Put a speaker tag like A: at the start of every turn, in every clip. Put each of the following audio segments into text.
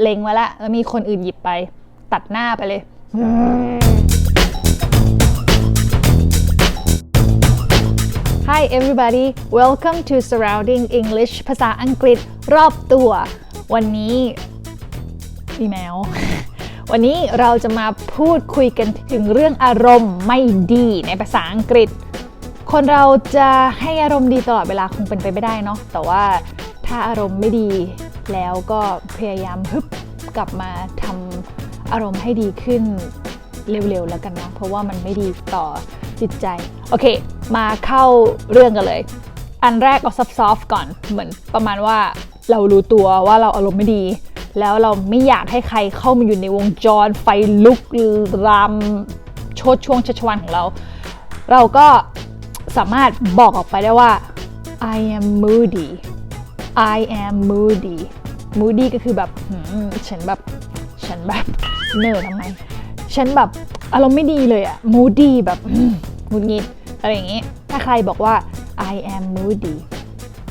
A: เล็งไว้แล้วแล้วมีคนอื่นหยิบไป ตัดหน้าไปเลย Hi everybody welcome to surrounding English ภาษาอังกฤษรอบตัว วันนี้มีแมว วันนี้เราจะมาพูดคุยกันถึงเรื่องอารมณ์ไม่ดีในภาษาอังกฤษ คนเราจะให้อารมณ์ดีตลอดเวลาคงเป็นไปไม่ได้เนาะแต่ว่าถ้าอารมณ์ไม่ดี แล้วก็พยายามฮึบกลับมาทำอารมณ์ให้ดีขึ้นเร็วๆแล้วกันนะเพราะว่ามันไม่ดีต่อจิตใจ โอเค มาเข้าเรื่องกันเลย อันแรกเอาซอฟต์ๆก่อนเหมือนประมาณว่าเรารู้ตัวว่าเราอารมณ์ไม่ดี แล้วเราไม่อยากให้ใครเข้ามาอยู่ในวงจร ไฟลุกรามโชดช่วงชัชวันของเรา เราก็สามารถบอกออกไปได้ว่า I am moody I am moody moody ก็คือแบบฉันแบบ ฉันแบบเนอทำไม ฉันแบบอารมณ์ไม่ดีเลยอะ moody แบบมหงุดงิดอะไรอย่างงี้ ถ้าใครบอกว่า I am moody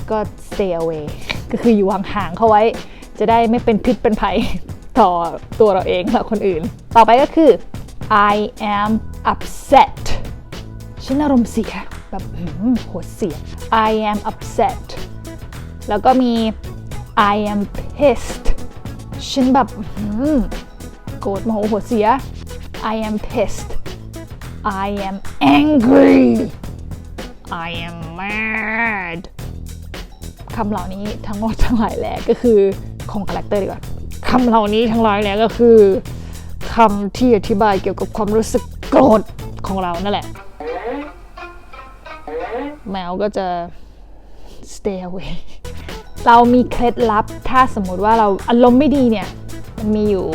A: ก็ stay away ก็คืออยู่ห่างๆเขาไว้ จะได้ไม่เป็นพิษเป็นภัยต่อตัวเราเองและคนอื่น ต่อไปก็คือ I am upset ฉันอารมณ์เสียแบบหืมโหดเสีย I am upset แล้วก็มี I am pissed ฉันแบบโกรธโมโหโหดเสีย I am pissed I am angry I am mad คำเหล่านี้ทั้งหมดทั้งหลายแหล่ก็คือคงคาแรคเตอร์ดีกว่าคำเหล่านี้ทั้งหลายแหล่ก็คือคำที่อธิบายเกี่ยวกับความรู้สึกโกรธของเรานั่นแหละ แมวก็จะ stay away เรามีเคล็ดลับ ถ้าสมมุติว่าเราอารมณ์ไม่ดีเนี่ย มันมีอยู่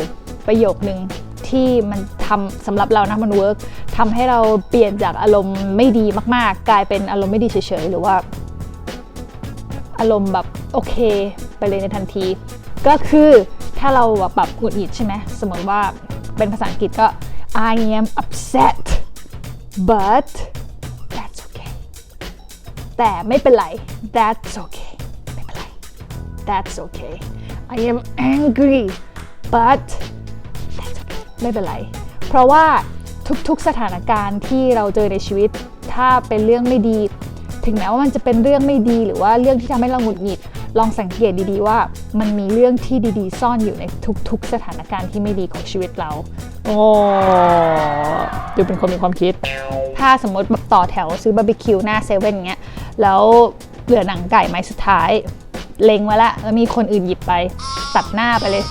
A: ประโยคนึงที่มันทำสำหรับเรานะมันเวิร์กทำให้เราเปลี่ยนจากอารมณ์ไม่ดีมากๆ กลายเป็นอารมณ์ไม่ดีเฉยๆ หรือว่า อารมณ์แบบโอเค ไปเลยในทันที ก็คือถ้าเราแบบหงุดหงิดใช่ไหมสมมติว่าเป็นภาษาอังกฤษก็ I am upset but that's okay แต่ไม่เป็นไร that's okay that's okay I am angry but that's okay ไม่เป็นไร เพราะว่าทุกๆสถานการณ์ที่เราเจอในชีวิต ถ้าเป็นเรื่องไม่ดี ถึงแม้ว่ามันจะเป็นเรื่องไม่ดีหรือว่าเรื่องที่ทำให้เราหงุดหงิด ลองสังเกตดีๆว่า มันมีเรื่องที่ดีๆ ซ่อนอยู่ในทุกๆ สถานการณ์ที่ไม่ดีของชีวิตเรา โอ้ดูเป็นคนมีความคิด ถ้าสมมติแบบต่อแถวซื้อบาร์บีคิวหน้าเซเว่นเงี้ย แล้วเหลือหนังไก่ไม้สุดท้าย เล็งไว้แล้วแล้วมีคนอื่นหยิบไป ตัดหน้าไปเลย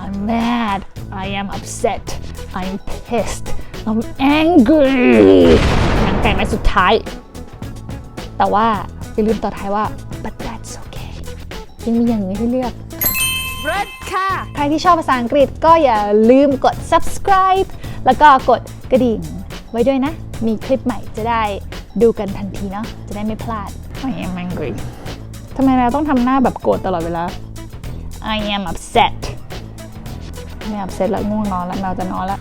A: I'm mad I am upset I'm pissed I'm angry หนังไก่ไม้สุดท้าย แต่ว่าอย่าลืมต่อท้ายว่า but that's okay ยังมีอย่างอื่นให้เลือก
B: Red ค่ะ
A: ใครที่ชอบภาษาอังกฤษก็อย่าลืมกด subscribe แล้วก็กดกระดิ่งไว้ด้วยนะ มีคลิปใหม่จะได้ดูกันทันทีเนาะ จะได้ไม่พลาด I am angry ทำไมเราต้องทำหน้าแบบโกรธตลอดเวลา I am upset ไม่ upset แล้วง่วงนอนแล้วเราจะนอนแล้ว